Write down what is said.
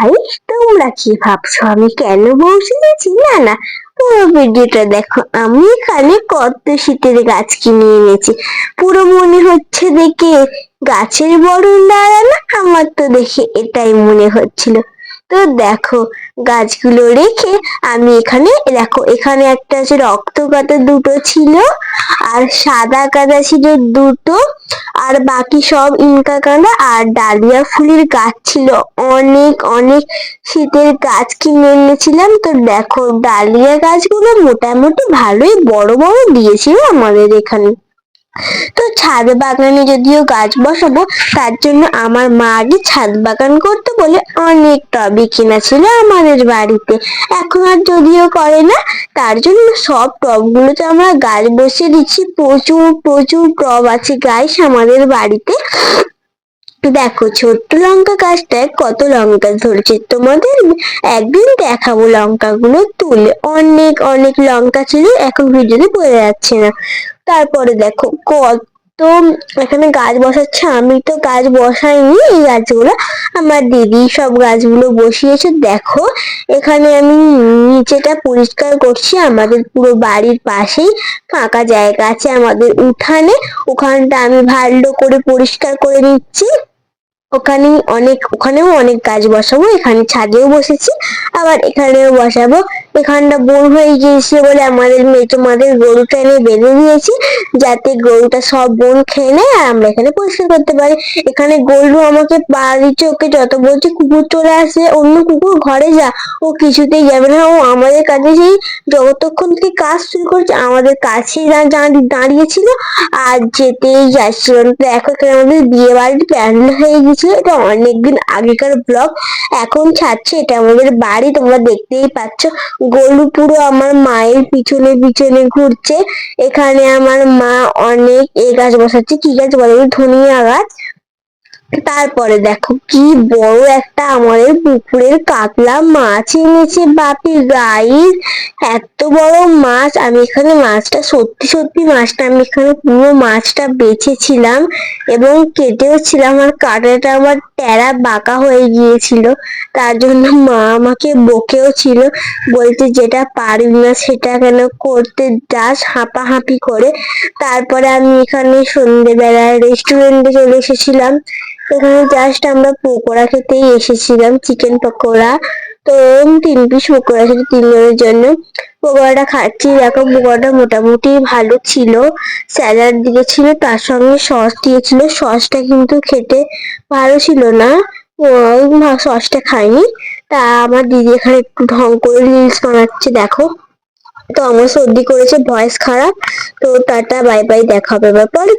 Guys তোমরা কি ভাবছ আমি কেন বসে গেছি না না, পুরো ভিডিওটা দেখো, আমি এখানে কত শীতের গাছ কিনে এনেছি। পুরো মনে হচ্ছে দেখে গাছের বরণ দাঁড়ানো আমার তো দেখে এটাই মনে হচ্ছিল। তো দেখো, গাছগুলো রেখে আমি এখানে, দেখো, এখানে একটা আছে রক্ত কাটা দুটো ছিল আর সাদা কাদা ছিল দুটো। আর বাকি সব ইনকা কাঁদা আর ডালিয়া ফুলের গাছ ছিল। অনেক অনেক শীতের গাছ কিনে এনেছিলাম। তো দেখো, ডালিয়া গাছগুলো মোটামুটি ভালোই বড় বড় দিয়েছিল আমাদের এখানে। তো ছাদ বাগানে যদিও গাছ বসাবো, তার জন্য আমার মা আগে ছাদ বাগান করতে বলে অনেক টবে কিনা ছিল আমাদের বাড়িতে। এখন আর যদিও করে না তার জন্য সব টবগুলোতে আমরা গাছ বসিয়ে দিচ্ছি। প্রচুর প্রচুর টব আছে গাছ আমাদের বাড়িতে। দেখো ছোট্ট লঙ্কা গাছটায় কত লঙ্কা ধরেছে তোমাদের? একদিন দেখাবো লঙ্কাগুলো তুলে। অনেক অনেক লঙ্কা ছিল, এখন ভিডিওতে বোঝা যাচ্ছে না। তারপরে দেখো কত এখানে গাছ বসাচ্ছে, আমি তো গাছ বসাইনি এই গাছগুলো। আমার দিদি সব গাছগুলো বসিয়েছে, দেখো। এখানে আমি নিচেটা পরিষ্কার করছি, আমাদের পুরো বাড়ির পাশেই ফাঁকা জায়গা আছে আমাদের উঠানে। ওখানটা আমি ভালো করে পরিষ্কার করে নিচ্ছি। ওখানে অনেক, ওখানেও অনেক গাছ বসাবো, এখানে ছাদেও বসেছি, আবার এখানেও বসাবো। এখানটা বোর হয়ে গিয়েছে বলে আমাদের মেয়ে মাদের গরুটা এনে বেঁধে দিয়েছি, যাতে গরুটা সব বোন খেয়ে নেয় আর আমরা এখানে পরিষ্কার করতে পারি। এখানে গরু আমাকে পা দিচ্ছে, ওকে যত বলছে, কুকুর চলে আসে, অন্য কুকুর ঘরে যা, ও কিছুতেই যাবে না, ও আমাদের কাছে সেই যতক্ষণ থেকে কাজ শুরু করছে, আমাদের কাছেই দাঁড়িয়েছিল, আর যেতেই যাচ্ছিল দেখো এখানে আমাদের বিয়ে বাড়ির প্যান্ডেল হয়ে গেছে এটা অনেকদিন আগেকার ব্লগ এখন ছাড়ছে, এটা আমাদের বাড়ি, তোমরা দেখতেই পাচ্ছ। গরু পুরো আমার মায়ের পিছনে পিছনে ঘুরছে। এখানে আমার মা অনেক এ গাছ বসাচ্ছে। কি গাছ বলে? ধনিয়া গাছ। তারপরে দেখো, কি বড় একটা আমাদের পুকুরের কাতলা মাছ এনেছে বাপি গাইস এত বড় মাছ, আমি এখানে মাছটা, সত্যি সত্যি মাছটা, আমি এখানে পুরো মাছটা বেছেছিলাম এবং কেটেও ছিলাম আর কাটাটা আমার টেরা বাঁকা হয়ে গিয়েছিল। তার জন্য মা আমাকে বকেও ছিল বলতে যেটা পারবি না সেটা কেন করতে যাস, হাঁপাহাঁপি করে। তারপরে আমি এখানে সন্ধ্যেবেলায় রেস্টুরেন্টে চলে এসেছিলাম। এখানে জাস্ট আমরা পকোড়া খেতেই এসেছিলাম চিকেন পকোড়া। তো তিন পিস পকোড়া ছিল তিনজনের জন্য। পকোড়াটা খাচ্ছি, দেখো পকোড়াটা মোটামুটি ভালো ছিল স্যালাড দিয়েছিল, তার সঙ্গে সস দিয়েছিল। সসটা কিন্তু খেতে ভালো ছিল না। সসটা খাইনি। তা আমার দিদি এখানে একটু ঢং করে রিলস বানাচ্ছে, দেখো। তো আমার সর্দি করেছে ভয়েস খারাপ। তো টাটা বাই বাই দেখা হবে এবার পরে।